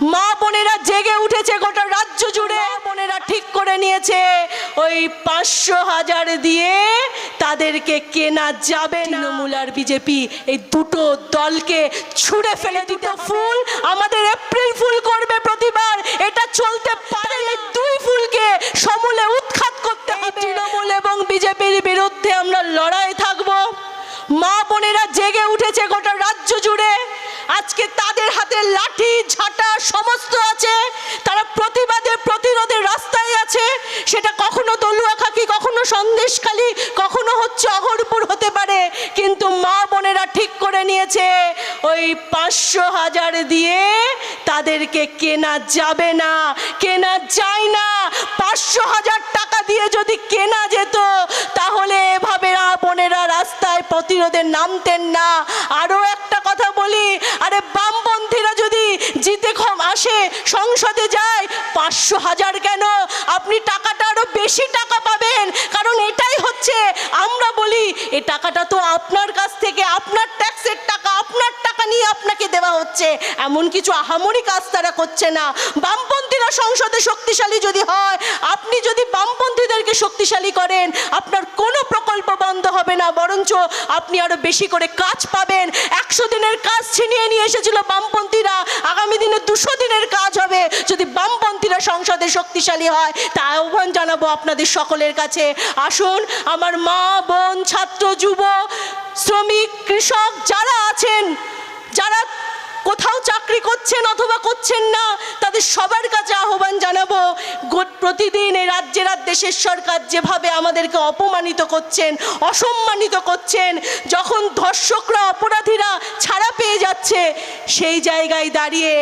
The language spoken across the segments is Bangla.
মা বোনেরা জেগে উঠেছে গোটা রাজ্য জুড়ে। বোনেরা ঠিক করে নিয়েছে। ওই পাঁচশো হাজার দিয়ে তাদেরকে কেনা যাবে। তৃণমূল আর বিজেপি এই দুটো দলকে ছুঁড়ে ফেলে দিতে ফুল। আমাদের এপ্রিল ফুল করবে প্রতিবার। এটা চলতে বোনেরা জেগে উঠেছে গোটা রাজ্য জুড়ে। আজকে তাদের হাতে লাঠি, ঝাঁটা সমস্ত আছে। তারা প্রতিবাদে প্রতিরোধের রাস্তায় আছে। সেটা কখনো তলুয়া খাকি কখনো সন্দেশখালি, কখনো হচ্ছে অহরপুর হতে পারে। কিন্তু মা বোনেরা ঠিক করে নিয়েছে, ওই পাঁচশো হাজার দিয়ে তাদেরকে কেনা যাবে না, কেনা যায় না। পাঁচশো হাজার টাকা দিয়ে যদি কেনা প্রতিরোধে নামতেন না। আরও একটা কথা বলি, আরে বামপন্থীরা যদি জিতে ক্ষম, আসে, সংসদে যায়, পাঁচশো হাজার কেন? আপনি টাকাটা আরও বেশি টাকা পাবেন। কারণ এটাই হচ্ছে, আমরা বলি, এ টাকাটা তো আপনার কাছ থেকে, আপনার ট্যাক্সের টাকা, আপনার টাকা নিয়ে আপনাকে দেওয়া হচ্ছে। এমন কিছু আহামরি কাজ তারা করছে না। বামপন্থীরা সংসদে শক্তিশালী যদি হয়, আপনি যদি বামপন্থীদেরকে শক্তিশালী করেন, আপনার কোনো বন্ধ হবে না, বরঞ্চ আপনি আরও বেশি করে কাজ পাবেন। একশো দিনের কাজ ছিনিয়ে নিয়ে এসেছিল বামপন্থীরা। আগামী দিনে দুশো দিনের কাজ হবে। যদি বামপন্থীরা সংসদে শক্তিশালী হয়, তা আহ্বান জানাব আপনাদের সকলের কাছে। আসুন, আমার মা, বোন, ছাত্র যুব শ্রমিক, কৃষক যারা আছেন, যারা কোথাও চাকরি করছেন অথবা করছেন না, তাদের সবার কাছে আহ্বান জানাব প্রতিদিন এই রাজ্যের আর দেশের সরকার যেভাবে আমাদেরকে অপমানিত করছেন, অসম্মানিত করছেন, যখন ধর্ষকরা, অপরাধীরা ছাড়া পেয়ে যাচ্ছে, সেই জায়গায় দাঁড়িয়ে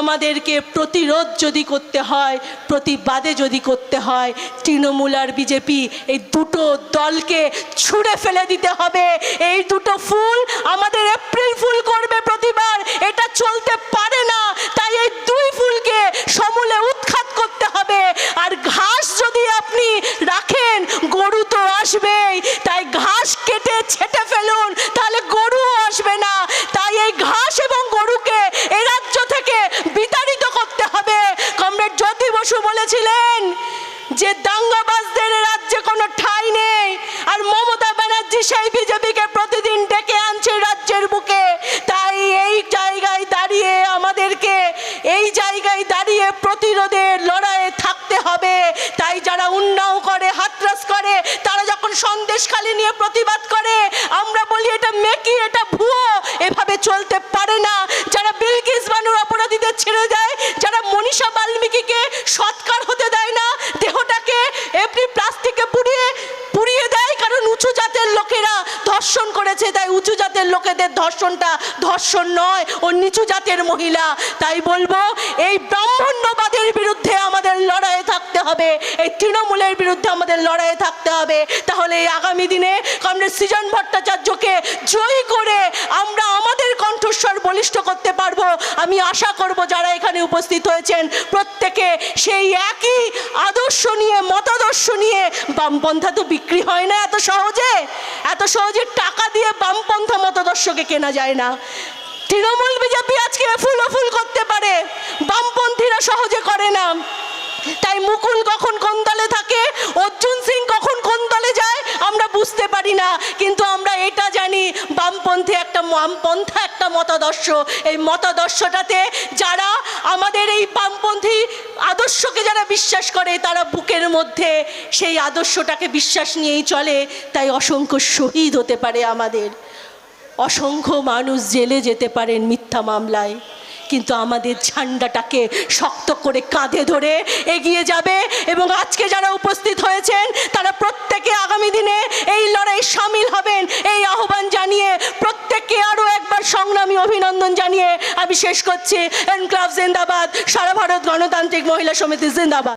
আমাদেরকে প্রতিরোধ যদি করতে হয়, প্রতিবাদে যদি করতে হয়, তৃণমূল আর বিজেপি এই দুটো দলকে ছুঁড়ে ফেলে দিতে হবে। এই দুটো ফুল আমাদের এপ্রিল ফুল করবে প্রতিবার, এটা চলতে পারে না, তাই এই দুই ফুলকে সমূলে উৎখাত করতে হবে। আর ঘাস যদি আপনি রাখেন, গরু তো আসবেই। তাই ঘাস কেটে ছেটে ফেলুন, তাহলে গরুও আসবে না। তাই এই ঘাস এবং গরুকে এ রাজ্য থেকে বিতাড়িত করতে হবে। কমরেড জ্যোতি বসু বলেছিলেন যে দাঙ্গাবাজদের রাজ্যে কোনো ঠাঁই নেই। আর মমতা ব্যানার্জি সেই বিজেপিকে জায়গায় দাঁড়িয়ে প্রতিরোধের লড়াইয়ে থাকতে হবে। তাই যারা উন্নাও করে, হাতরাস করে, তারা যখন সন্দেশ খালি নিয়ে প্রতিবাদ করে, আমরা বলি এটা মেকি, এটা ভুয়ো, এভাবে চলতে পারে না। যারা বিলকিস বানুর অপরাধীদের ছেড়ে দেয়, যারা মনীষা বাল্মীকিকে সৎকার হতে দেয় না, দেহটাকে এমনি প্লাস্টিকে পুড়িয়ে পুড়িয়ে দেয়, কারণ উঁচু জাতের লোকেরা ধর্ষণ করেছে, তাই উঁচু জাতের লোকেদের ধর্ষণটা ধর্ষণ নয়, ও নিচু জাতের মহিলা। তাই বলব, এই ব্রাহ্মণ্যবাদের বিরুদ্ধে আমাদের লড়াইয়ে থাকতে হবে, এই তৃণমূলের বিরুদ্ধে আমাদের লড়াইয়ে থাকতে হবে। তাহলে এই আগামী দিনে কমরেড সৃজন ভট্টাচার্যকে জয়ী করে আমরা আমাদের কণ্ঠস্বর বলিষ্ঠ করতে পারব। আমি আশা করব যারা এখানে উপস্থিত হয়েছেন, প্রত্যেকে সেই একই আদর্শ নিয়ে, মতাদর্শ নিয়ে বামপন্থা তো বিক্রি হয় না এত সহজে। এত সহজে টাকা দিয়ে বামপন্থা মতাদর্শকে কেনা যায় না। তৃণমূল বিজেপি আজকে ফুল ফুল করতে পারে, বামপন্থীরা সহজে করে না। তাই মুকুল কখন কোন দলে থাকে, অর্জুন সিং কখন কোন দলে যায়, আমরা বুঝতে পারি না। কিন্তু আমরা এটা জানি, বামপন্থী একটা, বামপন্থা একটা মতাদর্শ। এই মতাদর্শটাতে যারা আমাদের এই বামপন্থী আদর্শকে যারা বিশ্বাস করে, তারা বুকের মধ্যে সেই আদর্শটাকে বিশ্বাস নিয়েই চলে। তাই অসংখ্য শহীদ হতে পারে আমাদের। অসংখ্য মানুষ জেলে যেতে পারেন মিথ্যা মামলায়। কিন্তু আমাদের ঝান্ডাটাকে শক্ত করে কাঁধে ধরে এগিয়ে যাবে এবং আজকে যারা উপস্থিত হয়েছেন, তারা প্রত্যেকে আগামী দিনে এই লড়াই সামিল হবেন। এই আহ্বান জানিয়ে প্রত্যেককে একবার সংগ্রামী অভিনন্দন জানিয়ে আমি শেষ করছি। এনক্লাব জিন্দাবাদ। সারা ভারত গণতান্ত্রিক মহিলা সমিতি জিন্দাবাদ।